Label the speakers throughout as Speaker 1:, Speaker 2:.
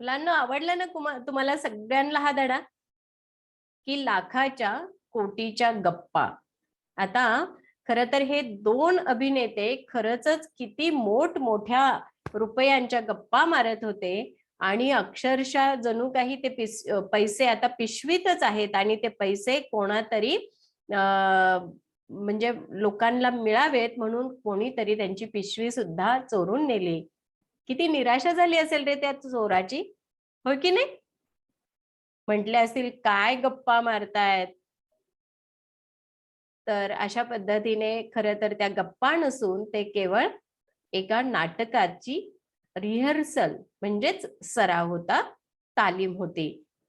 Speaker 1: मुलांना आवडला ना तुम्हाला सगळ्यांना हा धडा? की लाखाच्या कोटीच्या गप्पा. आता खर तर हे दोन अभिनेते खरच किती मोठ मोठ्या रुपयांच्या गप्पा मारत होते आणि अक्षरशः जणू काही ते पिस पैसे आता पिशवीतच आहेत आणि ते पैसे कोणातरी अं, म्हणजे लोकांना मिळावेत म्हणून कोणीतरी त्यांची पिशवी सुद्धा चोरून नेली. किती निराशा झाली असेल रे त्या चोराची? हो की नाही? म्हटले असतील काय गप्पा मारतायत? तर अशा पद्धतीने खर तर त्या गप्पा नसून ते केवळ एका नाटकाची रिहर्सल म्हणजेच सराव होता तालीम होती.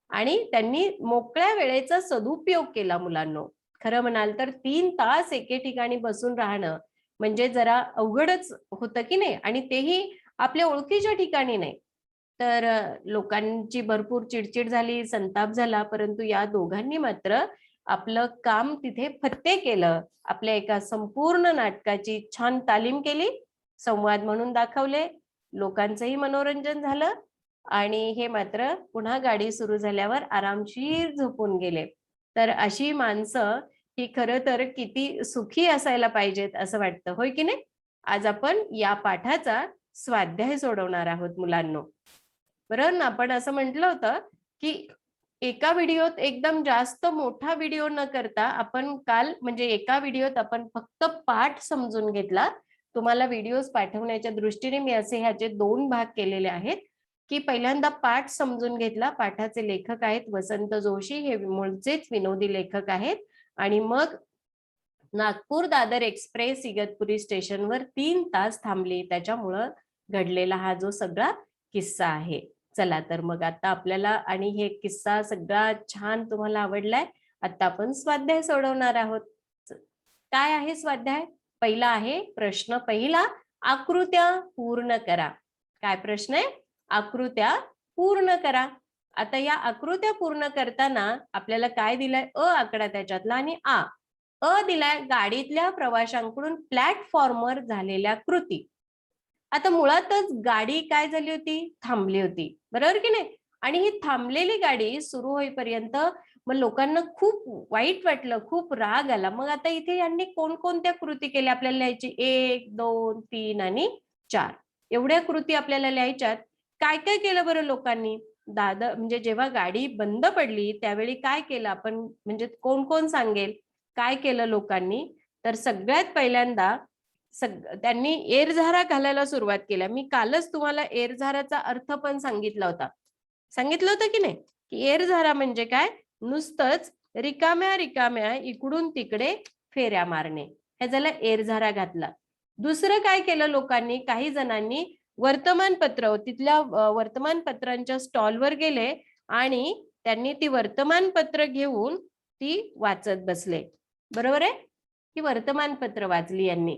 Speaker 1: आणि त्यांनी मोकळ्या वेळेचा सदुपयोग केला मुलांनो. खरं म्हणाल तर तीन तास एके ठिकाणी बसून राहणं म्हणजे जरा अवघडच होतं की नाही? आणि तेही आपल्या ओळखीच्या ठिकाणी नाही. तर लोकांची भरपूर चिडचिड झाली संताप झाला परंतु या दोघांनी मात्र आपलं काम तिथे फत्ते केलं. आपल्या एका संपूर्ण नाटकाची छान तालीम केली संवाद म्हणून दाखवले लोकांचंही मनोरंजन झालं आणि हे मात्र पुन्हा गाडी सुरू झाल्यावर आरामशीर झोपून गेले. तर अशी माणसं ही खरं तर किती सुखी असायला पाहिजेत असं वाटतं होय की नाही? आज आपण या पाठाचा स्वाध्याय सोडवणार आहोत मुलांनो. बरोबर ना आपण असं म्हटलं होतं की एका व्हिडिओत एकदम जास्त मोठा व्हिडिओ न करता आपण काल म्हणजे एका व्हिडिओत आपण फक्त पाठ समजून घेतला. तुम्हाला व्हिडिओज पाठवण्याच्या दृष्टीने मी असे ह्याचे दोन भाग केलेले आहेत की पहिल्यांदा पाठ समजून घेतला. पाठाचे लेखक आहेत वसंत जोशी हे मूळचेच विनोदी लेखक आहेत. आणि मग नागपूर दादर एक्सप्रेस इगतपुरी स्टेशनवर तीन तास थांबली. त्याच्यामुळं घडलेला हा जो सगळा किस्सा आहे. चला तर मग आता आपल्याला आणि हे किस्सा सगळा छान तुम्हाला आवडलाय. आता आपण स्वाध्याय सोडवणार आहोत. काय आहे स्वाध्याय? पहिला आहे प्रश्न पहिला आकृत्या पूर्ण करा. काय प्रश्न आहे? आकृत्या पूर्ण करा. आता या आकृत्या पूर्ण करताना आपल्याला काय दिलाय? अ आकडा त्याच्यातला आणि आ. अ दिलाय गाडीतल्या प्रवाशांकडून प्लॅटफॉर्मवर झालेल्या कृती. आता मुळातच गाडी काय झाली होती? थांबली होती. बरोबर की नाही? आणि ही थांबलेली गाडी सुरू होईपर्यंत मग लोकांना खूप वाईट वाटलं खूप राग आला. मग आता इथे यांनी कोणकोणत्या कृती केल्या आपल्याला लिहायची? एक दोन तीन आणि चार. एवढ्या कृती आपल्याला लिहायच्यात. काय काय केलं बरं लोकांनी? दादा म्हणजे जेव्हा गाडी बंद पडली त्यावेळी काय केलं आपण? म्हणजे कोण कोण सांगेल? काय केलं लोकांनी? तर सगळ्यात पहिल्यांदा सग त्यांनी एरझारा घालायला सुरुवात केल्या मी कालच तुम्हाला एरझाराचा अर्थ पण सांगितला होता. सांगितलं होतं की नाही? की एरझारा म्हणजे काय? नुसतंच रिकाम्या रिकाम्या इकडून तिकडे फेऱ्या मारणे. हे झालं एरझारा घातला. दुसरं काय केलं लोकांनी? काही जणांनी वर्तमानपत्र तिथल्या वर्तमानपत्रांच्या स्टॉलवर गेले आणि त्यांनी ती वर्तमानपत्र घेऊन ती वाचत बसले. बरोबर आहे? ही वर्तमानपत्र वाचली यांनी.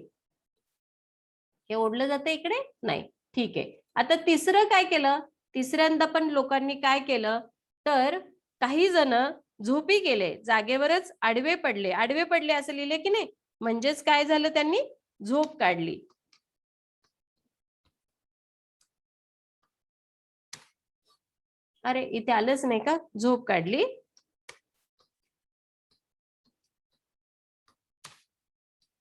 Speaker 1: हे ओढलं जातं इकडे? नाही. ठीक आहे. आता तिसरं काय केलं? तिसऱ्यांदा पण लोकांनी काय केलं? तर काही जण झोपी गेले. जागेवरच आडवे पडले. आडवे पडले असं लिहिले की नाही? म्हणजेच काय झालं त्यांनी? झोप काढली. अरे इथे आलंच नाही का? झोप काढली.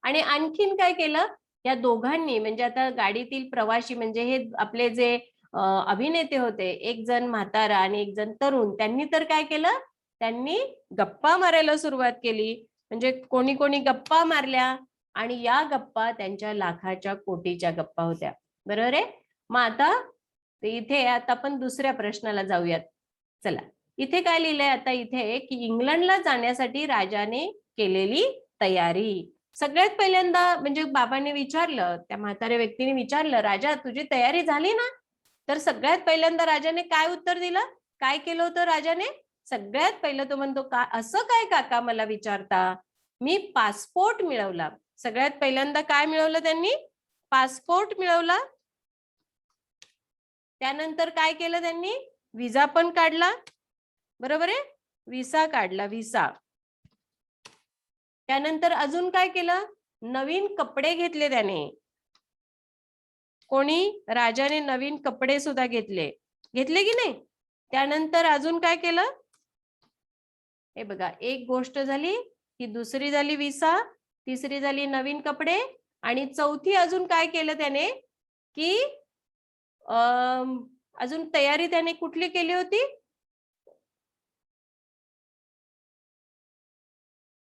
Speaker 1: आणि आणखीन काय केलं? या दोघांनी म्हणजे आता गाडीतील प्रवासी म्हणजे हे आपले जे अभिनेते होते एक जण म्हातारा आणि एक जण तरुण त्यांनी तर काय केलं? त्यांनी गप्पा मारायला सुरुवात केली. म्हणजे कोणी कोणी गप्पा मारल्या आणि या गप्पा त्यांच्या लाखाच्या कोटीच्या गप्पा होत्या. बरोबर आहे? मग आता इथे आता आपण दुसऱ्या प्रश्नाला जाऊयात. चला. इथे काय लिहिलंय? आता इथे की इंग्लंडला जाण्यासाठी राजाने केलेली तयारी. सगळ्यात पहिल्यांदा म्हणजे बाबांनी विचारलं त्या म्हाताऱ्या व्यक्तीने विचारलं राजा तुझी तयारी झाली ना? तर सगळ्यात पहिल्यांदा राजाने काय उत्तर दिलं? काय केलं होतं राजाने? सगळ्यात पहिलं तो म्हणतो का असं काय काका मला विचारता? मी पासपोर्ट मिळवला. सगळ्यात पहिल्यांदा काय मिळवलं त्यांनी? पासपोर्ट मिळवला. त्यानंतर काय केलं त्यांनी? विजा पण काढला. बरोबर आहे? विसा काढला विसा. त्यानंतर अजून काय केलं? नवीन कपडे घेतले त्याने. कोणी? राजाने नवीन कपडे सुद्धा घेतले. घेतले की नाही? त्यानंतर अजून काय केलं? हे बघा एक गोष्ट झाली ही दुसरी झाली विसा तिसरी झाली नवीन कपडे आणि चौथी अजून काय केलं त्याने? की अं, अजून तयारी त्याने कुठली केली होती?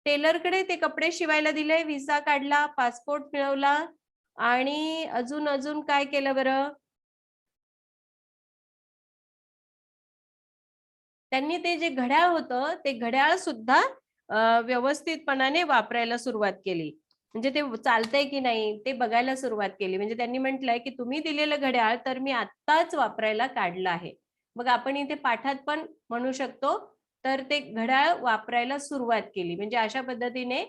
Speaker 1: टेलरकडे ते कपडे शिवायला दिले व्हिसा काढला पासपोर्ट मिळवला आणि अजून अजून काय केलं बरं? त्यांनी ते जे घड्याळ होतं ते घड्याळ सुद्धा व्यवस्थितपणाने वापरायला सुरुवात केली. म्हणजे ते चालतंय की नाही ते बघायला सुरुवात केली. म्हणजे त्यांनी म्हटलंय की तुम्ही दिलेलं घड्याळ तर मी आत्ताच वापरायला काढलं आहे. मग आपण इथे पाठात पण म्हणू शकतो तर ते घड्याळ वापरायला सुरुवात केली. म्हणजे अशा पद्धतीने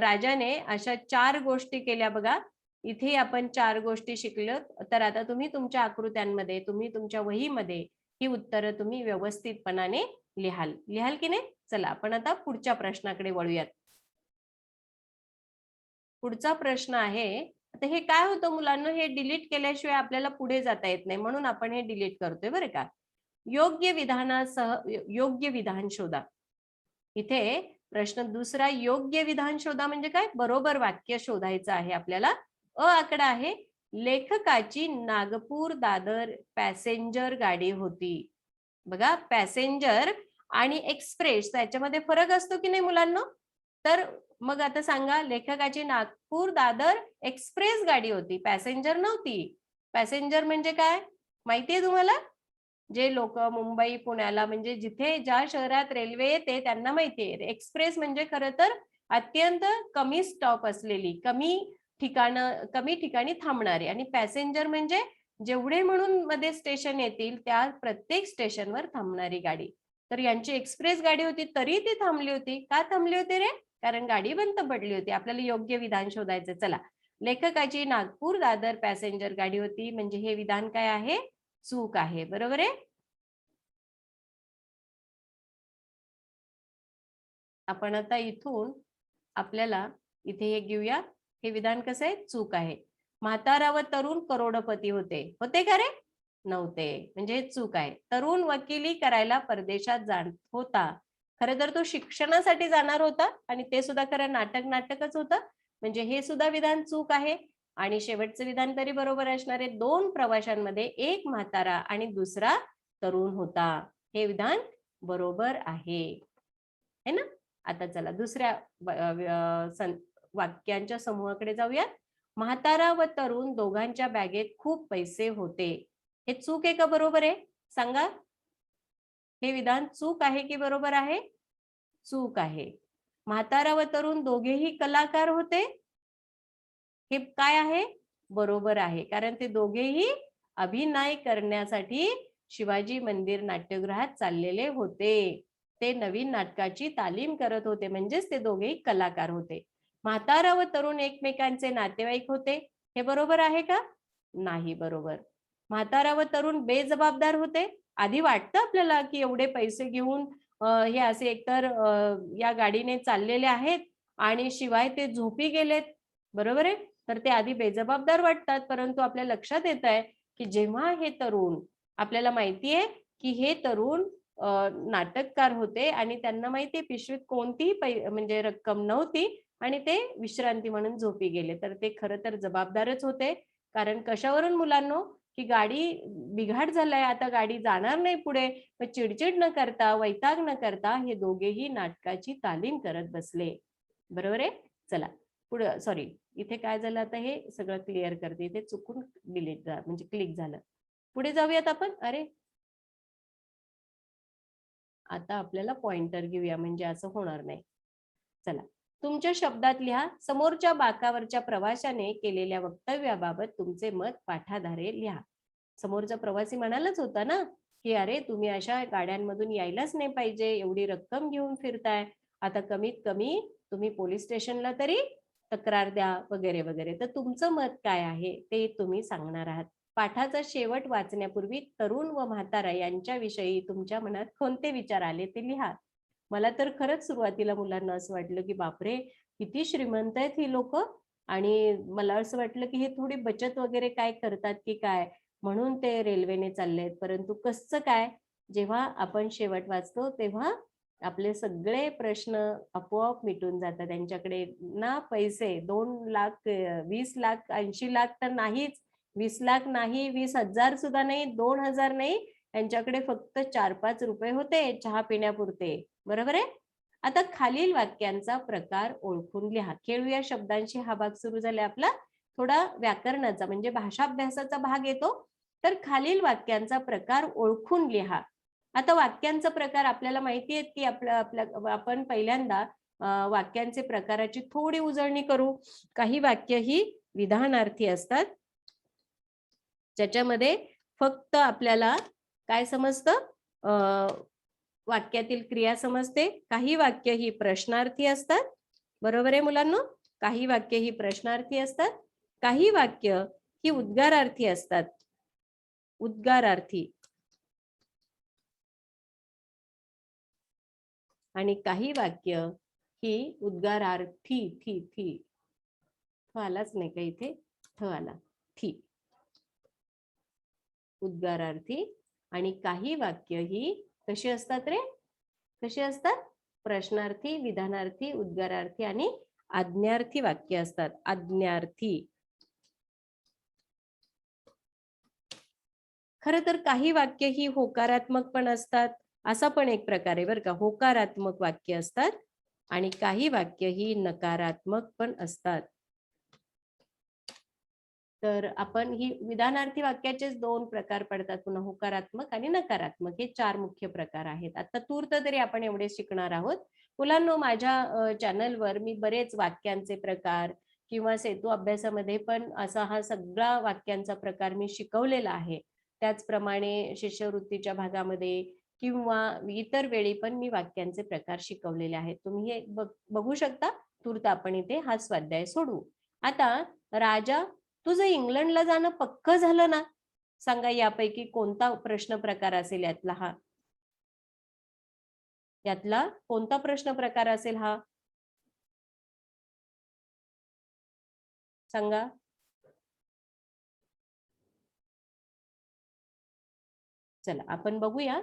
Speaker 1: राजाने अशा चार गोष्टी केल्या बघा. इथे आपण चार गोष्टी शिकलो. तर आता तुम्ही तुमच्या आकृत्यांमध्ये तुम्ही तुमच्या वहीमध्ये ही उत्तरं तुम्ही व्यवस्थितपणाने लिहाल. लिहाल की नाही? चला आपण आता पुढच्या प्रश्नाकडे वळूयात. पुढचा प्रश्न आहे आता हे काय होतं मुलांना? हे डिलीट केल्याशिवाय आपल्याला पुढे जाता येत नाही. म्हणून आपण हे डिलीट करतोय बरं का? योग्य विधानासह योग्य विधान शोधा. इथे प्रश्न दुसरा योग्य विधान शोधा म्हणजे काय? बरोबर वाक्य शोधायचं आहे आपल्याला. अ आकडा आहे लेखकाची नागपूर दादर पॅसेंजर गाडी होती. बघा पॅसेंजर आणि एक्सप्रेस त्याच्यामध्ये फरक असतो की नाही मुलांना? तर मग आता सांगा लेखकाची नागपूर दादर एक्सप्रेस गाडी होती पॅसेंजर नव्हती. पॅसेंजर म्हणजे काय? माहितीये तुम्हाला? जे लोक मुंबई पुण्याला म्हणजे जिथे ज्या शहरात रेल्वे येते त्यांना माहितीये एक्सप्रेस म्हणजे खरं तर अत्यंत कमी स्टॉप असलेली कमी ठिकाण कमी ठिकाणी थांबणारी आणि पॅसेंजर म्हणजे जेवढे म्हणून मध्ये स्टेशन येतील त्या प्रत्येक स्टेशनवर थांबणारी गाडी. तर यांची एक्सप्रेस गाडी होती तरी ती थांबली होती. का थांबली होती रे? कारण गाडी बंद पडली होती. आपल्याला योग्य विधान शोधायचं चला. लेखकाची नागपूर दादर पॅसेंजर गाडी होती. म्हणजे हे विधान काय आहे? चूक आहे बरोबर आहे? आपण आता इथून आपल्याला इथे हे घेऊया हे विधान कसं आहे? चूक आहे. म्हातारा व तरुण करोडपती होते. होते का रे? नव्हते. म्हणजे हे चूक आहे. तरुण वकिली करायला परदेशात जाण होता. खरं तर तो शिक्षणासाठी जाणार होता आणि ते सुद्धा खरं नाटक नाटकच होतं. म्हणजे हे सुद्धा विधान चूक आहे. आणि शेवटचं विधान तरी बरोबर असणारे दोन प्रवाशांमध्ये एक म्हातारा आणि दुसरा तरुण होता. हे विधान बरोबर आहे. है ना? आता चला दुसऱ्या सं- वाक्यांच्या समूहाकडे जाऊयात. म्हातारा व तरुण दोघांच्या बॅगेत खूप पैसे होते. हे चूक आहे का बरोबर आहे? सांगा. हे विधान चूक आहे की बरोबर आहे? चूक आहे. म्हातारा व तरुण दोघेही कलाकार होते. हे काय आहे? बरोबर आहे. कारण ते दोघेही अभिनय करण्यासाठी शिवाजी मंदिर नाट्यगृहात चाललेले होते. ते नवीन नाटकाची तालीम करत होते. म्हणजेच ते दोघेही कलाकार होते. म्हातारा व तरुण एकमेकांचे नातेवाईक होते. हे बरोबर आहे का? नाही बरोबर. म्हातारा व तरुण बेजबाबदार होते. आधी वाटतं आपल्याला की एवढे पैसे घेऊन हे असे एकतर या गाडीने चाललेले आहेत आणि शिवाय ते झोपी गेलेत. बरोबर आहे? तर ते आधी बेजबाबदार वाटतात परंतु आपल्या लक्षात येत आहे की जेव्हा हे तरुण आपल्याला माहितीये की हे तरुण नाटककार होते आणि त्यांना माहितीये पिशवीत कोणतीही म्हणजे रक्कम नव्हती आणि ते विश्रांती म्हणून झोपी गेले. तर ते खरं तर जबाबदारच होते. कारण कशावरून मुलांनो की गाडी बिघाड झालाय आता गाडी जाणार नाही पुढे चिडचिड न करता वैताग न करता हे दोघेही नाटकाची तालीम करत बसले. बरोबर आहे? चला पुढे सॉरी इथे काय झालं आता हे सगळं क्लिअर करते. इथे चुकून डिलीट म्हणजे क्लिक झालं. पुढे जाऊयात आपण. अरे! आता आपल्याला पॉइंटर घेऊया म्हणजे असं होणार नाही. चला. तुमच्या शब्दात लिहा समोरच्या बाकावरच्या प्रवाशाने केलेल्या वक्तव्याबाबत तुमचे मत पाठाधारे लिहा. समोरचा प्रवासी म्हणालाच होता ना की अरे तुम्ही अशा गाड्यांमधून यायलाच नाही पाहिजे. एवढी रक्कम घेऊन फिरताय. आता कमीत कमी तुम्ही पोलीस स्टेशनला तरी तक्रार द्या वगैरे वगैरे. तर तुमचं मत काय आहे ते तुम्ही सांगणार आहात. पाठाचा शेवट वाचण्यापूर्वी तरुण व म्हातारा यांच्याविषयी तुमच्या मनात कोणते विचार आले ते लिहा. मला तर खरंच सुरुवातीला मुलांना असं वाटलं की बापरे किती श्रीमंत आहेत ही लोक. आणि मला असं वाटलं की हे थोडी बचत वगैरे काय करतात की काय? म्हणून ते रेल्वेने चाललेत. परंतु कसं काय? जेव्हा आपण शेवट वाचतो तेव्हा आपले सगळे प्रश्न आपोआप मिटून जातात. त्यांच्याकडे ना पैसे दोन लाख वीस लाख ऐंशी लाख तर नाहीच. वीस लाख नाही वीस हजार सुद्धा नाही दोन हजार नाही. त्यांच्याकडे फक्त चार पाच रुपये होते चहा पिण्यापुरते. बरोबर आहे? आता खालील वाक्यांचा प्रकार ओळखून लिहा. खेळूया शब्दांशी. हा भाग सुरू झाला आपला. थोडा व्याकरणाचा म्हणजे भाषाभ्यासाचा भाग येतो. तर खालील वाक्यांचा प्रकार ओळखून लिहा. आता वाक्यांचा प्रकार आपल्याला माहिती आहेत की आपलं आपल्या आपण पहिल्यांदा वाक्यांचे प्रकाराची थोडी उजळणी करू. काही वाक्य ही विधानार्थी असतात. ज्याच्यामध्ये फक्त आपल्याला काय समजतं? अं, वाक्यातील क्रिया समजते. काही वाक्य ही प्रश्नार्थी असतात. बरोबर आहे मुलांना? काही वाक्य ही प्रश्नार्थी असतात. काही वाक्य ही उद्गारार्थी असतात. उद्गारार्थी. आणि काही वाक्य ही उद्गारार्थी थी थी थ. आलाच नाही का इथे? थ आला. थी. उद्गारार्थी आणि काही वाक्य ही कशी असतात रे? कशी असतात? प्रश्नार्थी विधानार्थी उद्गारार्थी आणि आज्ञार्थी वाक्य असतात. आज्ञार्थी. खर तर काही वाक्य ही होकारात्मक पण असतात. असा पण एक प्रकार आहे बरं का होकारात्मक वाक्य असतात आणि काही वाक्य ही नकारात्मक पण असतात. तर आपण ही विधानार्थी वाक्याचेच दोन प्रकार पडतात पुन्हा होकारात्मक आणि नकारात्मक हे चार मुख्य प्रकार आहेत. आता तूर्त तरी आपण एवढे शिकणार आहोत. मुलांनो माझ्या चॅनलवर मी बरेच वाक्यांचे प्रकार किंवा सेतू अभ्यासामध्ये पण असा हा सगळा वाक्यांचा प्रकार मी शिकवलेला आहे. त्याचप्रमाणे शिष्यवृत्तीच्या भागामध्ये किंवा इतर वेळी पण मी वाक्यांचे प्रकार शिकवलेले आहेत. तुम्ही हे बघ- बघू शकता. तूर्त आपण इथे हा स्वाध्याय सोडवू. आता राजा तुझं इंग्लंडला जाणं पक्क झालं ना? सांगा यापैकी कोणता प्रश्न प्रकार असेल यातला हा? यातला कोणता प्रश्न प्रकार असेल हा? सांगा. चला आपण बघूया.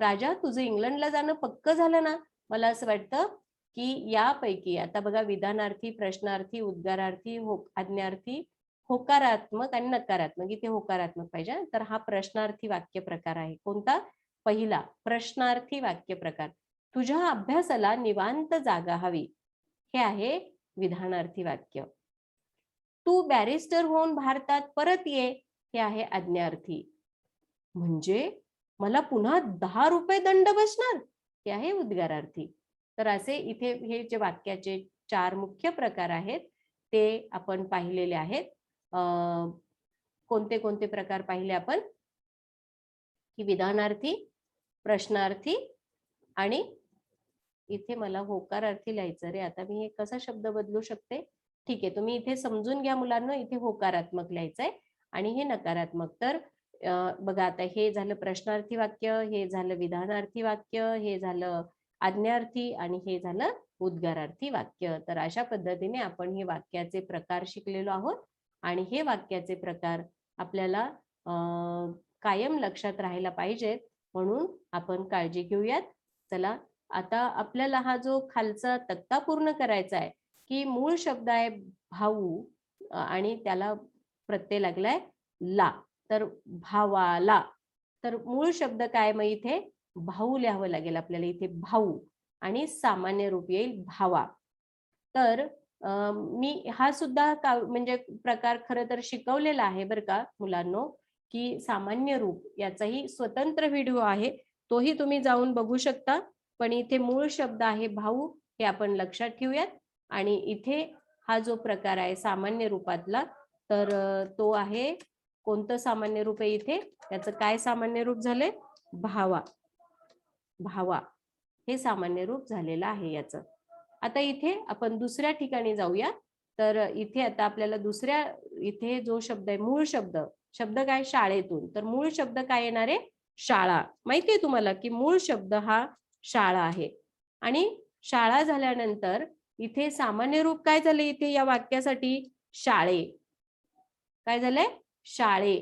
Speaker 1: राजा तुझं इंग्लंडला जाणं पक्क झालं ना? मला असं वाटतं की यापैकी आता बघा विधानार्थी प्रश्नार्थी उद्गारार्थी हो आज्ञार्थी होकारात्मक आणि नकारात्मक इथे होकारात्मक पाहिजे तर हा प्रश्नार्थी वाक्य प्रकार आहे. कोणता? पहिला प्रश्नार्थी वाक्य प्रकार. तुझ्या अभ्यासाला निवांत जागा हवी. हे आहे विधानार्थी वाक्य. तू बॅरिस्टर होऊन भारतात परत ये. हे आहे आज्ञार्थी. म्हणजे मला पुन्हा दहा रुपये दंड बसणार? हे आहे उद्गारार्थी. तर असे इथे हे जे वाक्याचे चार मुख्य प्रकार आहेत ते आपण पाहिलेले आहेत. कोणते कोणते प्रकार पाहिले आपण? की विधानार्थी प्रश्नार्थी आणि इथे मला होकारार्थी लिहायचं रे. आता मी हे कसा शब्द बदलू शकते? ठीक आहे तुम्ही इथे समजून घ्या मुलांना. इथे होकारात्मक लिहायचंय आणि हे नकारात्मक. तर बघा आता हे झालं प्रश्नार्थी वाक्य हे झालं विधानार्थी वाक्य हे झालं आज्ञार्थी आणि हे झालं उद्गारार्थी वाक्य. तर अशा पद्धतीने आपण हे वाक्याचे प्रकार शिकलेलो आहोत आणि हे वाक्याचे प्रकार आपल्याला अं, कायम लक्षात राहायला पाहिजेत. म्हणून आपण काळजी घेऊयात. चला आता आपल्याला हा जो खालचा तक्ता पूर्ण करायचा आहे की मूळ शब्द आहे भाऊ आणि त्याला प्रत्यय लागलाय ला. तर भावाला तर मूळ शब्द काय मग इथे? भाऊ लिहावं लागेल आपल्याला इथे भाऊ. आणि सामान्य रूप येईल भावा. तर मी हा सुद्धा का म्हणजे प्रकार खरं तर शिकवलेला आहे बरं का मुलांनो की सामान्य रूप याचाही स्वतंत्र व्हिडिओ आहे तोही तुम्ही जाऊन बघू शकता. पण इथे मूळ शब्द आहे भाऊ हे आपण लक्षात ठेवूयात. आणि इथे हा जो प्रकार आहे सामान्य रूपातला तर तो आहे कोणतं सामान्य रूप आहे इथे? त्याचं काय सामान्य रूप झालंय? भावा. भावा. हे सामान्य रूप झालेलं आहे याचं. आता इथे आपण दुसऱ्या ठिकाणी जाऊया. तर इथे आता आपल्याला दुसऱ्या इथे जो शब्द आहे मूळ शब्द. शब्द काय? शाळेतून. तर मूळ शब्द काय येणार आहे? शाळा. माहितीये तुम्हाला की मूळ शब्द हा शाळा आहे. आणि शाळा झाल्यानंतर इथे सामान्य रूप काय झाले इथे या वाक्यासाठी? शाळे. काय झालंय? शाळे.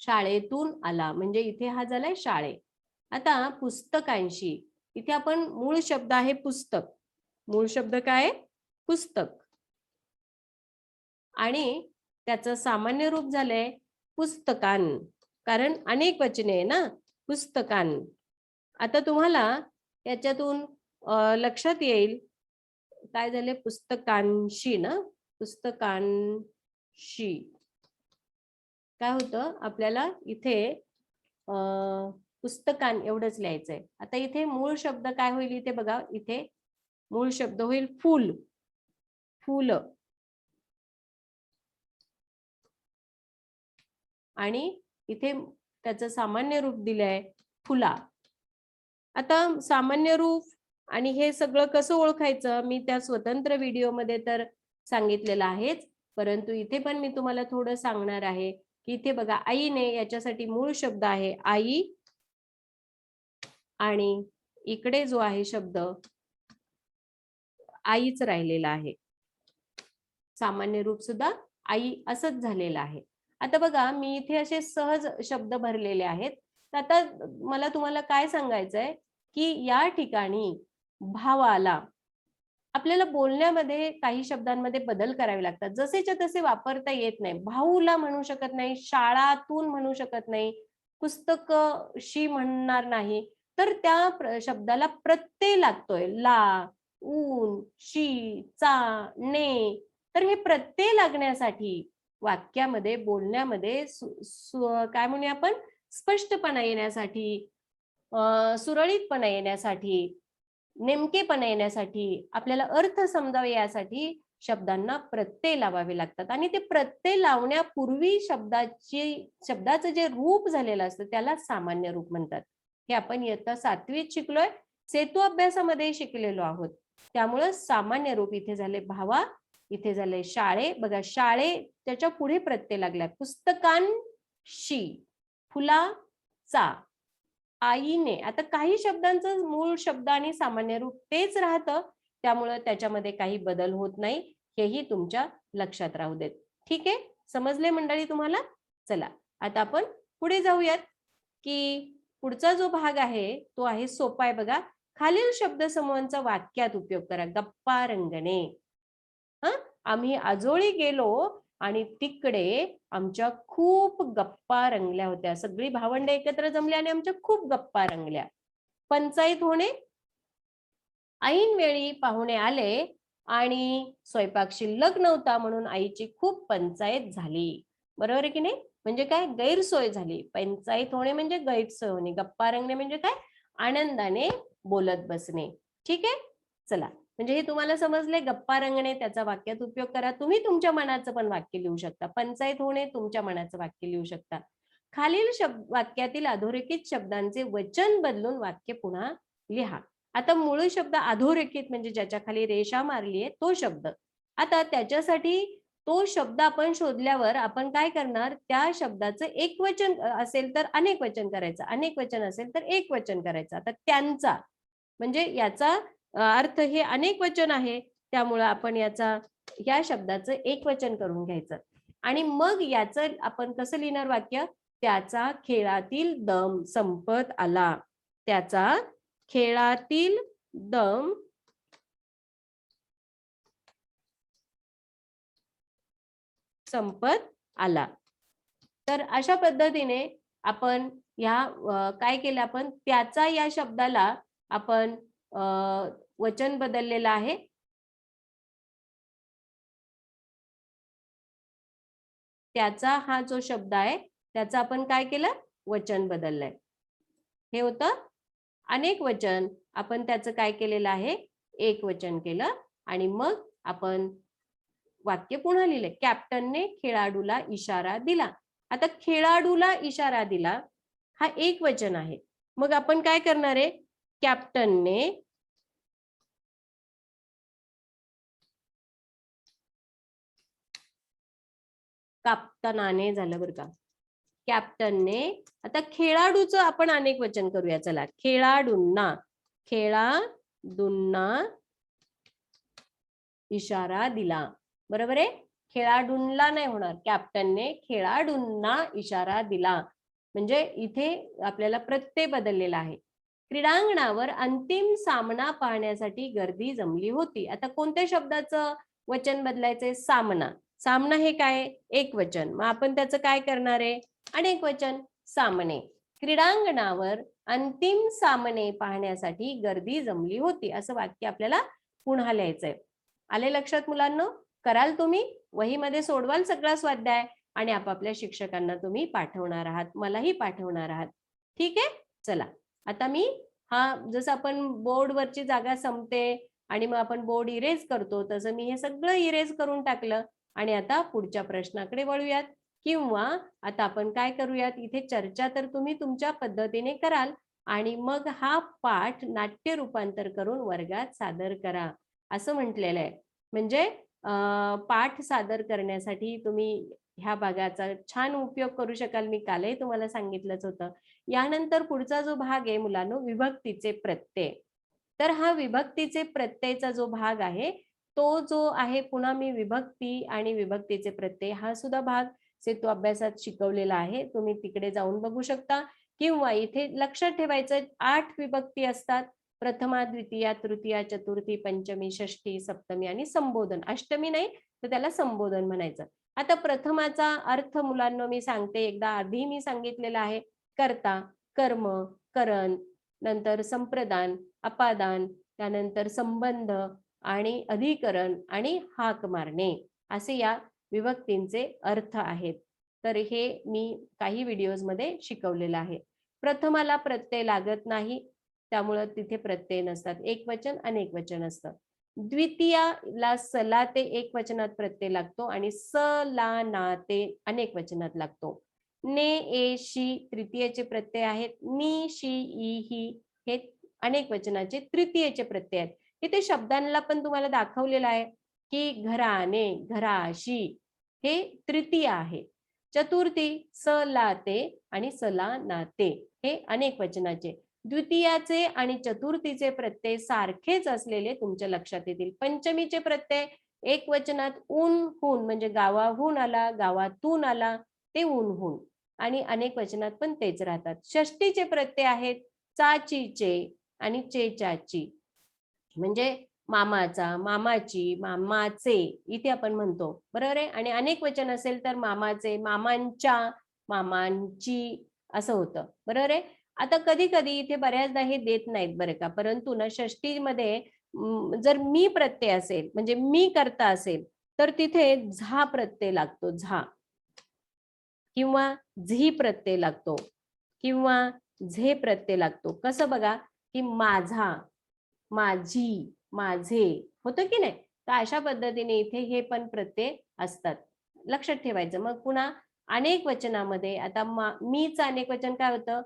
Speaker 1: शाळेतून आला म्हणजे इथे हा झालाय शाळे. आता पुस्तकांशी इथे आपण मूळ शब्द आहे पुस्तक. मूळ शब्द काय? पुस्तक. आणि त्याचं सामान्य रूप झालंय पुस्तकान. कारण अनेक वचने आहे ना पुस्तकान. आता तुम्हाला याच्यातून लक्षात येईल काय झाले? पुस्तकांशी ना? पुस्तकांशी. काय होतं? आपल्याला इथे पुस्तकां एवढंच लिहायचंय. आता इथे मूळ शब्द काय होईल इथे बघा? इथे मूळ शब्द होईल फुल. फुल. आणि इथे त्याचं सामान्य रूप दिलंय फुला. आता सामान्य रूप आणि हे सगळं कसं ओळखायचं? मी त्या स्वतंत्र व्हिडिओमध्ये तर सांगितलेलं आहेच. परंतु इथे पण मी तुम्हाला थोडं सांगणार आहे की इथे बघा आईने याच्यासाठी मूळ शब्द आहे आई आणि इकडे जो आहे शब्द आईच राहिलेला आहे. सामान्य रूप सुद्धा आई असंच झालेलं आहे. आता बघा मी इथे असे सहज शब्द भरलेले आहेत. तर आता मला तुम्हाला काय सांगायचंय की या ठिकाणी भावाला आपल्याला बोलण्यामध्ये काही शब्दांमध्ये बदल करावे लागतात. जसेच्या तसे वापरता येत नाही. भाऊला म्हणू शकत नाही. शाळातून म्हणू शकत नाही. पुस्तक शी म्हणणार नाही. तर त्या शब्दाला प्रत्यय लागतोय. ला ऊन शी चा ने. तर हे प्रत्यय लागण्यासाठी वाक्यामध्ये बोलण्यामध्ये सु- काय म्हणूया आपण? स्पष्टपणा येण्यासाठी सुरळीतपणा येण्यासाठी नेमकेपणा येण्यासाठी आपल्याला अर्थ समजावे यासाठी शब्दांना प्रत्यय लावावे लागतात. आणि ते प्रत्यय लावण्यापूर्वी शब्दाची शब्दाचं जे रूप झालेलं असतं त्याला सामान्य रूप म्हणतात. हे आपण इयत्ता सातवीत शिकलोय. सेतू अभ्यासामध्ये शिकलेलो आहोत. त्यामुळं सामान्य रूप इथे झाले भावा इथे झाले शाळे. बघा शाळे त्याच्या पुढे प्रत्यय लागलाय. पुस्तकांशी फुलाचा. आईने. आता काही शब्दांचं मूळ शब्द आणि सामान्य रूप तेच राहतं. त्यामुळं त्याच्यामध्ये काही बदल होत नाही. हेही तुमच्या लक्षात राहू देत. ठीक आहे? समजले मंडळी तुम्हाला? चला आता आपण पुढे जाऊयात. की पुढचा जो भाग आहे तो आहे सोपा आहे बघा. खालील शब्दसमूहांचा वाक्यात उपयोग करा. गप्पा रंगणे. हा? आम्ही आजोळी गेलो आणि तिकडे आमच्या खूप गप्पा रंगल्या होत्या. सगळी भावंड एकत्र जमली आणि आमच्या खूप गप्पा रंगल्या. पंचायत होणे ऐन वेळी पाहुणे आले आणि स्वयंपाक शिल्लक नव्हता म्हणून आईची खूप पंचायत झाली. बरोबर आहे की नाही? म्हणजे काय? गैरसोय झाली. पंचायत होणे म्हणजे गैरसोय होणे. गप्पा रंगणे म्हणजे काय? आनंदाने बोलत बसणे. ठीक आहे? चला. म्हणजे हे तुम्हाला समजले गप्पा रंगणे त्याचा वाक्यात उपयोग करा. तुम्ही तुमच्या मनाचं पण वाक्य लिहू शकता. पंचायत होणे तुमच्या मनाचं वाक्य लिहू शकता. खालील शब्द वाक्यातील अधोरेखित शब्दांचे वचन बदलून वाक्य पुन्हा लिहा. आता मूळ शब्द अधोरेखित म्हणजे ज्याच्या खाली रेषा मारली आहे तो शब्द. आता त्याच्यासाठी तो शब्द आपण शोधल्यावर आपण काय करणार? त्या शब्दाचं एक वचन असेल तर अनेक वचन करायचं. अनेक वचन असेल तर एक वचन करायचं. आता त्यांचा म्हणजे याचा अर्थ हे अनेक वचन आहे. त्यामुळं आपण याचा या शब्दाचं एक वचन करून घ्यायचं. आणि मग याचं आपण कसं लिहिणार वाक्य? त्याचा खेळातील दम संपत आला. त्याचा खेळातील दम संपत आला. तर अशा पद्धतीने आपण या काय केलं आपण? त्याचा या शब्दाला आपण वचन बदललेलं आहे. त्याचा हा जो शब्द आहे त्याचा आपण काय केलं? वचन बदललंय. हे होतं अनेक वचन. आपण त्याचं काय केलेलं आहे? एक वचन केलं आणि मग आपण वाक्य पुन्हा लिहिले. कॅप्टनने खेळाडूला इशारा दिला. आता खेळाडूला इशारा दिला हा एक वचन आहे. मग आपण काय करणार आहे? कॅप्टनने काप्तनाने झालं बरं का. कॅप्टनने आता खेळाडूचं आपण अनेक वचन करूया चला. खेळाडूंना खेळाडूंना इशारा दिला. बरोबर आहे? खेळाडूंना नाही होणार. कॅप्टनने खेळाडूंना इशारा दिला. म्हणजे इथे आपल्याला प्रत्यय बदललेला आहे. क्रीडांगणावर अंतिम सामना पाहण्यासाठी गर्दी जमली होती. आता कोणत्या शब्दाचं वचन बदलायचंय? सामना. सामना हे काय? एक वचन. मग आपण त्याचं काय करणार आहे? अनेक वचन सामने. क्रीडांगणावर अंतिम सामने पाहण्यासाठी गर्दी जमली होती असं वाक्य आपल्याला पुन्हा लिहायचंय. आले लक्षात मुलांना? कराल तुम्ही? वहीमध्ये सोडवाल सगळा स्वाध्याय? आणि आपापल्या शिक्षकांना तुम्ही पाठवणार आहात. मलाही पाठवणार आहात. ठीक आहे? चला. आता मी हा जसं आपण बोर्डवरची जागा संपते आणि मग आपण बोर्ड इरेज करतो तसं मी हे सगळं इरेज करून टाकलं. आणि आता पुढच्या प्रश्नाकडे वळूयात. किंवा आता आपण काय करूयात? इथे चर्चा तर तुम्ही तुमच्या पद्धतीने कराल. आणि मग हा पाठ नाट्य रूपांतर करून वर्गात सादर करा. असं म्हटलेलं आहे. म्हणजे पाठ सादर करण्यासाठी तुम्ही ह्या भागाचा छान उपयोग करू शकाल. मी कालही तुम्हाला सांगितलंच होतं. यानंतर पुढचा जो भाग आहे मुलांनो विभक्तीचे प्रत्यय. तर हा विभक्तीचे प्रत्ययचा जो भाग आहे तो जो आहे पुन्हा मी विभक्ती आणि विभक्तीचे प्रत्यय हा सुद्धा भाग सेतू अभ्यासात शिकवलेला आहे तुम्ही तिकडे जाऊन बघू शकता. किंवा इथे लक्षात ठेवायचं आठ विभक्ती असतात. प्रथमा द्वितीया तृतीया चतुर्थी पंचमी षष्टी सप्तमी आणि संबोधन. अष्टमी नाही तर त्याला संबोधन म्हणायचं. आता प्रथमाचा अर्थ मुलांना मी सांगते एकदा आधी मी सांगितलेला आहे. कर्ता कर्म करण नंतर संप्रदान अपादान त्यानंतर संबंध आणि अधिकरण आणि हाक मारणे असे या विभक्तींचे अर्थ आहेत. तर हे मी काही व्हिडिओजमध्ये शिकवलेलं आहे. प्रथमाला प्रत्यय लागत नाही त्यामुळं तिथे प्रत्यय नसतात. एक वचन अनेक वचन असतं. द्वितीयाला सला ते एक वचनात प्रत्यय लागतो आणि स ला ना ते अनेक वचनात लागतो. ने ए शी तृतीयचे प्रत्यय आहेत. नी शी ई ही हे अनेक वचनाचे तृतीयचे प्रत्यय आहेत. इथे शब्दांना पण तुम्हाला दाखवलेलं आहे की घराने घराशी हे तृतीय आहे. चतुर्थी सलाते आणि सला नाते हे अनेक वचनाचे. द्वितीयाचे आणि चतुर्थीचे प्रत्यय सारखेच असलेले तुमच्या लक्षात येतील. पंचमीचे प्रत्यय एक वचनात ऊन हून म्हणजे गावाहून आला गावातून आला ते ऊन आणि अनेक वचनात पण तेच राहतात. षष्टीचे प्रत्यय आहेत चाचीचे आणि चेचाची. म्हणजे मामाचा मामाची मामाचे इथे आपण म्हणतो. बरोबर आहे? आणि अनेक वचन असेल तर मामाचे मामांच्या मामांची असं होतं. बरोबर आहे? आता कधी कधी इथे बऱ्याचदा हे देत नाहीत बरं का. परंतु ना षष्टीमध्ये जर मी प्रत्यय असेल म्हणजे मी करता असेल तर तिथे झा प्रत्यय लागतो झा. किंवा झी प्रत्यय लागतो. किंवा झे प्रत्यय लागतो. कसं बघा? की माझा माझी माझे होतं की नाही? तर अशा पद्धतीने इथे हे पण प्रत्यय असतात. लक्षात ठेवायचं. मग पुन्हा अनेक वचनामध्ये आता मीच अनेक वचन काय होतं?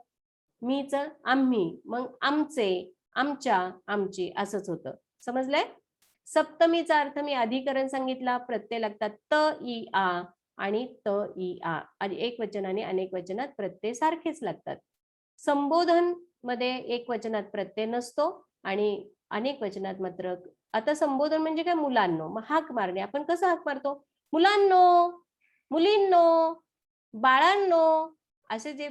Speaker 1: मीच आम्ही मग आमचे आमच्या आमची असंच होतं. समजलंय? सप्तमीचा अर्थ मी अधिकरण सांगितला प्रत्यय लागतात त ई आ आणि त ई आ. आणि एक वचन आणि अनेक वचनात प्रत्यय सारखेच लागतात. संबोधनमध्ये एक वचनात प्रत्यय नसतो आणि अनेक वचनात मात्र आता संबोधन म्हणजे काय? मुलांनो. मग हाक मारणे. आपण कसं हाक मारतो? मुलांनो मुलींनो बाळांनो असे जे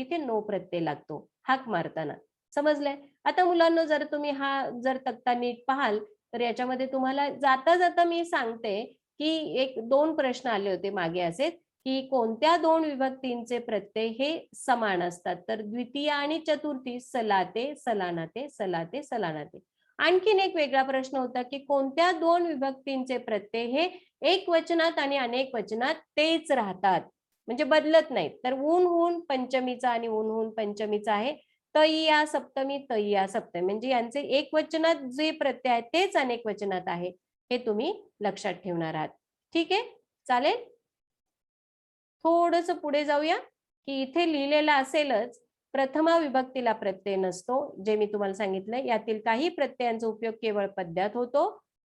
Speaker 1: इथे नो प्रत्यय लागतो. हाक मारताना. समजलंय? आता मुलांना जर तुम्ही हा जर तक्ता नीट पाहाल तर याच्यामध्ये तुम्हाला जाता जाता मी सांगते की एक दोन प्रश्न आले होते मागे असे की कोणत्या दोन विभक्तींचे प्रत्यय हे समान असतात? तर द्वितीय आणि चतुर्थी सलाते सलानाते सलाते सलानाते. आणखीन एक वेगळा प्रश्न होता की कोणत्या दोन विभक्तींचे प्रत्यय हे एक वचनात आणि अनेक वचनात तेच राहतात? म्हणजे बदलत नाहीत. तर ऊन होऊन पंचमीचा आणि ऊन होऊन पंचमीचा आहे. तैया सप्तमी तैया सप्तमी. म्हणजे यांचे एक वचनात जे प्रत्यय आहेत तेच अनेक वचनात आहे हे तुम्ही लक्षात ठेवणार आहात. ठीक आहे? चालेल? थोडस पुढे जाऊया की इथे लिहिलेलं असेलच प्रथमा विभक्तीला प्रत्यय नसतो जे मी तुम्हाला सांगितलं यातील काही प्रत्ययांचा उपयोग केवळ पद्यात होतो.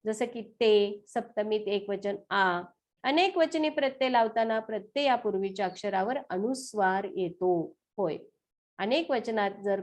Speaker 1: जसं की ते सप्तमीत एक वचन आ अनेक वचनी प्रत्यय लावताना प्रत्यय या पूर्वीच्या अक्षरावर अनुस्वार येतो. होय. अनेक वचनात जर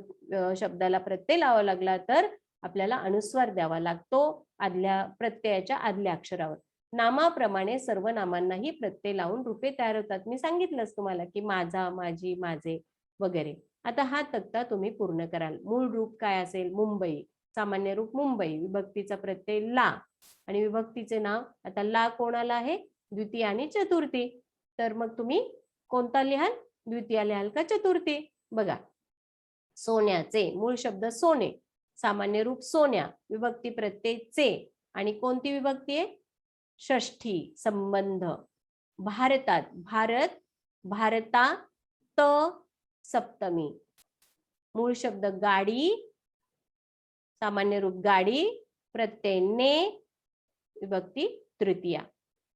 Speaker 1: शब्दाला प्रत्यय लावा लागला तर आपल्याला अनुस्वार द्यावा लागतो आदल्या प्रत्ययाच्या आदल्या अक्षरावर. नामाप्रमाणे सर्व नामांनाही प्रत्यय लावून रूपे तयार होतात. मी सांगितलंच तुम्हाला की माझा माझी माझे वगैरे. आता हा तक्ता तुम्ही पूर्ण कराल. मूळ रूप काय असेल? मुंबई. सामान्य रूप मुंबई. विभक्तीचा प्रत्यय ला. आणि विभक्तीचे नाव आता ला कोणाला आहे? द्वितीय आणि चतुर्थी. तर मग तुम्ही कोणता लिहाल? द्वितीय लिहाल का चतुर्थी? बघा. सोन्याचे. मूळ शब्द सोने. सामान्य रूप सोन्या. विभक्ती प्रत्यय चे. आणि कोणती विभक्ती आहे? षष्ठी संबंध. भारतात भारत भारता त सप्तमी. मूळ शब्द गाडी सामान्य रूप गाडी प्रत्यय ने विभक्ती तृतीया.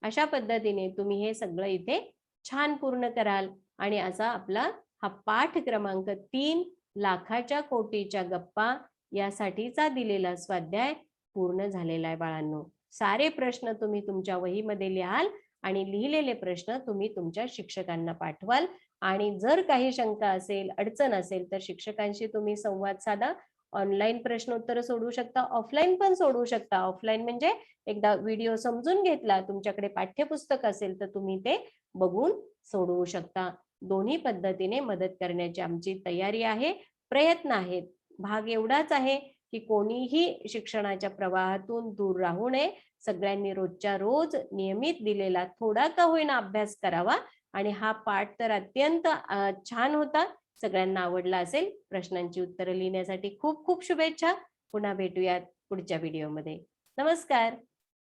Speaker 1: अशा पद्धतीने तुम्ही हे सगळं इथे छान पूर्ण कराल आणि असा आपला हा पाठ क्रमांक तीन लाखाच्या कोटीच्या गप्पा यासाठीचा दिलेला स्वाध्याय पूर्ण झालेला आहे बाळांनो. सारे प्रश्न तुम्ही तुमच्या वहीमध्ये लिहाल आणि लिहिलेले प्रश्न तुम्ही तुमच्या शिक्षकांना पाठवाल. आणि जर काही शंका असेल अडचण असेल तर शिक्षकांशी तुम्ही संवाद साधा. ऑनलाईन प्रश्नोत्तर सोडवू शकता ऑफलाईन पण सोडवू शकता. ऑफलाईन म्हणजे एकदा व्हिडिओ समजून घेतला तुमच्याकडे पाठ्यपुस्तक असेल तर तुम्ही ते बघून सोडवू शकता. दोन्ही पद्धतीने मदत करण्याची आमची तयारी आहे. प्रयत्न आहेत. भाग एवढाच आहे. की कोणीही शिक्षणाच्या प्रवाहातून दूर राहू नये. सगळ्यांनी रोजच्या रोज नियमित दिलेला थोडा का होईना अभ्यास करावा आणि हा पाठ तर अत्यंत छान होता. सगळ्यांना आवडला असेल. प्रश्नांची उत्तरं लिहिण्यासाठी खूप खूप शुभेच्छा. पुन्हा भेटूयात पुढच्या व्हिडिओमध्ये. नमस्कार.